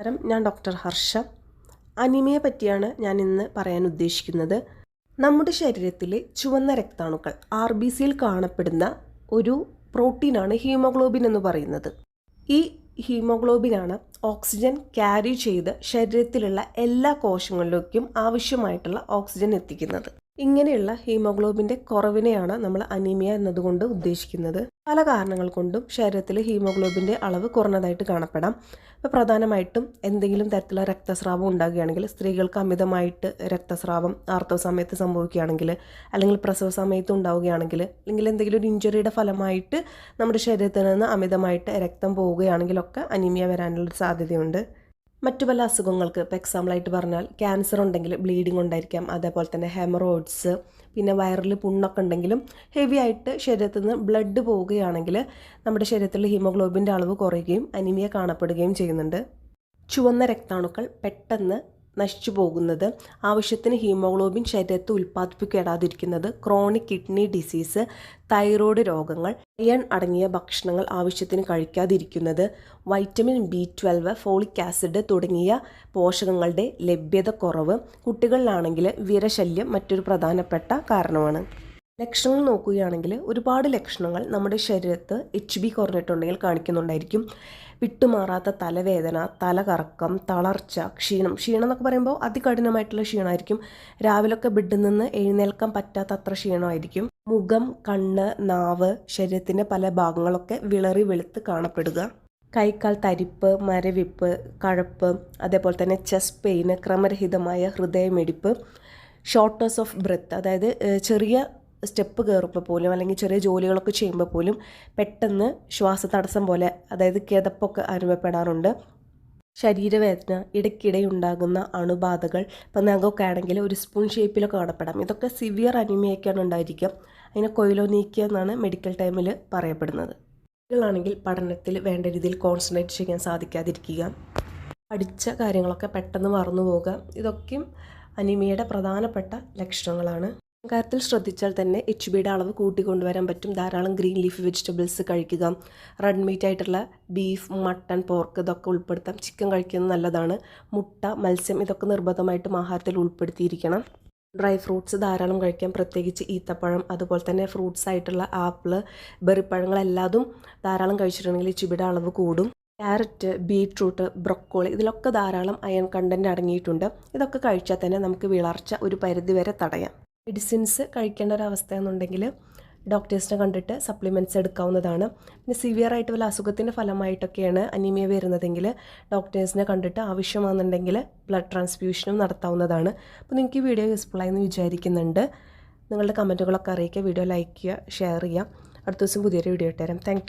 നമസ്കാരം. ഞാൻ ഡോക്ടർ ഹർഷ. അനിമയെ പറ്റിയാണ് ഞാൻ ഇന്ന് പറയാൻ ഉദ്ദേശിക്കുന്നത്. നമ്മുടെ ശരീരത്തിലെ ചുവന്ന രക്താണുക്കൾ ആർ ബി സിയിൽ കാണപ്പെടുന്ന ഒരു പ്രോട്ടീനാണ് ഹീമോഗ്ലോബിൻ എന്ന് പറയുന്നത്. ഈ ഹീമോഗ്ലോബിനാണ് ഓക്സിജൻ ക്യാരി ചെയ്ത് ശരീരത്തിലുള്ള എല്ലാ കോശങ്ങളിലേക്കും ആവശ്യമായിട്ടുള്ള ഓക്സിജൻ എത്തിക്കുന്നത്. ഇങ്ങനെയുള്ള ഹീമോഗ്ലോബിന്റെ കുറവിനെയാണ് നമ്മൾ അനീമിയ എന്നതുകൊണ്ട് ഉദ്ദേശിക്കുന്നത്. പല കാരണങ്ങൾ കൊണ്ടും ശരീരത്തിൽ ഹീമോഗ്ലോബിന്റെ അളവ് കുറഞ്ഞതായിട്ട് കാണപ്പെടാം. ഇപ്പോൾ പ്രധാനമായിട്ടും എന്തെങ്കിലും തരത്തിലുള്ള രക്തസ്രാവം ഉണ്ടാകുകയാണെങ്കിൽ സ്ത്രീകൾക്ക് അമിതമായിട്ട് രക്തസ്രാവം ആർത്തവ സമയത്ത് സംഭവിക്കുകയാണെങ്കിൽ അല്ലെങ്കിൽ പ്രസവ സമയത്ത് ഉണ്ടാവുകയാണെങ്കിൽ അല്ലെങ്കിൽ എന്തെങ്കിലും ഒരു ഇഞ്ചുറിയുടെ ഫലമായിട്ട് നമ്മുടെ ശരീരത്തിൽ നിന്ന് അമിതമായിട്ട് രക്തം പോവുകയാണെങ്കിലൊക്കെ അനീമിയ വരാനുള്ള സാധ്യതയുണ്ട്. മറ്റു പല അസുഖങ്ങൾക്ക് ഇപ്പോൾ എക്സാമ്പിളായിട്ട് പറഞ്ഞാൽ ക്യാൻസർ ഉണ്ടെങ്കിൽ ബ്ലീഡിംഗ് ഉണ്ടായിരിക്കാം. അതേപോലെ തന്നെ ഹെമറോയിഡ്സ് പിന്നെ വയറിൽ പുണ്ണൊക്കെ ഉണ്ടെങ്കിലും ഹെവി ആയിട്ട് ശരീരത്തിൽ നിന്ന് ബ്ലഡ് പോവുകയാണെങ്കിൽ നമ്മുടെ ശരീരത്തിൽ ഹീമോഗ്ലോബിന്റെ അളവ് കുറയുകയും അനിമിയ കാണപ്പെടുകയും ചെയ്യുന്നുണ്ട്. ചുവന്ന രക്താണുക്കൾ പെട്ടെന്ന് നശിച്ചു പോകുന്നത്. ആവശ്യത്തിന് ഹീമോഗ്ലോബിൻ ശരീരത്തെ ഉൽപ്പാദിപ്പിക്കേടാതിരിക്കുന്നത് ക്രോണിക് കിഡ്നി ഡിസീസ് തൈറോയ്ഡ് രോഗങ്ങൾ അയൺ അടങ്ങിയ ഭക്ഷണങ്ങൾ ആവശ്യത്തിന് കഴിക്കാതിരിക്കുന്നത്. Vitamin B twelve folic acid തുടങ്ങിയ പോഷകങ്ങളുടെ ലഭ്യത കുറവ് കുട്ടികളിലാണെങ്കിൽ വിരശല്യം മറ്റൊരു പ്രധാനപ്പെട്ട കാരണമാണ്. ലക്ഷണങ്ങൾ നോക്കുകയാണെങ്കിൽ ഒരുപാട് ലക്ഷണങ്ങൾ നമ്മുടെ ശരീരത്ത് എച്ച് ബി കുറഞ്ഞിട്ടുണ്ടെങ്കിൽ കാണിക്കുന്നുണ്ടായിരിക്കും. വിട്ടുമാറാത്ത തലവേദന തലകറക്കം തളർച്ച ക്ഷീണം. ക്ഷീണം എന്നൊക്കെ പറയുമ്പോൾ അതികഠിനമായിട്ടുള്ള ക്ഷീണമായിരിക്കും. രാവിലൊക്കെ ബെഡിൽ നിന്ന് എഴുന്നേൽക്കാൻ പറ്റാത്തത്ര ക്ഷീണമായിരിക്കും. മുഖം കണ്ണ് നാവ് ശരീരത്തിന്റെ പല ഭാഗങ്ങളൊക്കെ വിളറി വെളുത്ത് കാണപ്പെടുക. കൈക്കാൽ തരിപ്പ് മരവിപ്പ് കഴപ്പ് അതേപോലെ തന്നെ ചെസ്റ്റ് പെയിന് ക്രമരഹിതമായ ഹൃദയമിടിപ്പ് ഷോർട്ട്നെസ് ഓഫ് ബ്രെത്ത് അതായത് ചെറിയ സ്റ്റെപ്പ് കയറുമ്പോൾ പോലും അല്ലെങ്കിൽ ചെറിയ ജോലികളൊക്കെ ചെയ്യുമ്പോൾ പോലും പെട്ടെന്ന് ശ്വാസ തടസ്സം പോലെ അതായത് കിതപ്പൊക്കെ അനുഭവപ്പെടാറുണ്ട്. ശരീരവേദന ഇടയ്ക്കിടെ ഉണ്ടാകുന്ന അണുബാധകൾ ഇപ്പം നഖമൊക്കെ ആണെങ്കിൽ ഒരു സ്പൂൺ ഷേപ്പിലൊക്കെ കാണപ്പെടാം. ഇതൊക്കെ സിവിയർ അനിമിയൊക്കെയാണ് ഉണ്ടായിരിക്കുക. അതിനെ കൊയിലോനീക്കുക എന്നാണ് മെഡിക്കൽ ടൈമിൽ പറയപ്പെടുന്നത്. കുട്ടികളാണെങ്കിൽ പഠനത്തിൽ വേണ്ട രീതിയിൽ കോൺസെൻട്രേറ്റ് ചെയ്യാൻ സാധിക്കാതിരിക്കുക. പഠിച്ച കാര്യങ്ങളൊക്കെ പെട്ടെന്ന് മറന്നു പോവുക ഇതൊക്കെയും അനിമിയയുടെ പ്രധാനപ്പെട്ട ലക്ഷണങ്ങളാണ്. കാര്യത്തിൽ ശ്രദ്ധിച്ചാൽ തന്നെ എച്ച് ബിയുടെ അളവ് കൂട്ടിക്കൊണ്ടുവരാൻ പറ്റും. ധാരാളം ഗ്രീൻ ലീഫ് വെജിറ്റബിൾസ് കഴിക്കുക. റെഡ് മീറ്റ് ആയിട്ടുള്ള ബീഫ് മട്ടൺ പോർക്ക് ഇതൊക്കെ ഉൾപ്പെടുത്താം. ചിക്കൻ കഴിക്കുന്നത് നല്ലതാണ്. മുട്ട മത്സ്യം ഇതൊക്കെ നിർബന്ധമായിട്ടും ആഹാരത്തിൽ ഉൾപ്പെടുത്തിയിരിക്കണം. ഡ്രൈ ഫ്രൂട്ട്സ് ധാരാളം കഴിക്കാം. പ്രത്യേകിച്ച് ഈത്തപ്പഴം അതുപോലെ തന്നെ ഫ്രൂട്ട്സ് ആയിട്ടുള്ള ആപ്പിൾ ബെറിപ്പഴങ്ങളെല്ലാതും ധാരാളം കഴിച്ചിട്ടുണ്ടെങ്കിൽ ചിബിയുടെ അളവ് കൂടും. ക്യാരറ്റ് ബീട്രൂട്ട് ബ്രൊക്കോളി ഇതിലൊക്കെ ധാരാളം അയൺ കണ്ടന്റ് അടങ്ങിയിട്ടുണ്ട്. ഇതൊക്കെ കഴിച്ചാൽ തന്നെ നമുക്ക് വിളർച്ച ഒരു പരിധിവരെ തടയാം. മെഡിസിൻസ് കഴിക്കേണ്ട ഒരു അവസ്ഥയാണെന്നുണ്ടെങ്കിൽ ഡോക്ടേഴ്സിനെ കണ്ടിട്ട് സപ്ലിമെന്റ്സ് എടുക്കാവുന്നതാണ്. പിന്നെ സിവിയർ ആയിട്ട് വല്ല അസുഖത്തിന്റെ ഫലമായിട്ടൊക്കെയാണ് അനീമിയ വരുന്നതെങ്കിൽ ഡോക്ടേഴ്സിനെ കണ്ടിട്ട് ആവശ്യമാണെന്നുണ്ടെങ്കിൽ ബ്ലഡ് ട്രാൻസ്ഫ്യൂഷനും നടത്താവുന്നതാണ്. അപ്പോൾ നിങ്ങൾക്ക് ഈ വീഡിയോ യൂസ്ഫുൾ ആയെന്ന് വിചാരിക്കുന്നുണ്ട്. നിങ്ങളുടെ കമന്റുകളൊക്കെ അറിയിക്കുക വീഡിയോ ലൈക്ക് ചെയ്യുക ഷെയർ ചെയ്യുക. അടുത്ത ദിവസം പുതിയൊരു വീഡിയോ ഇട്ടുതരാം താങ്ക്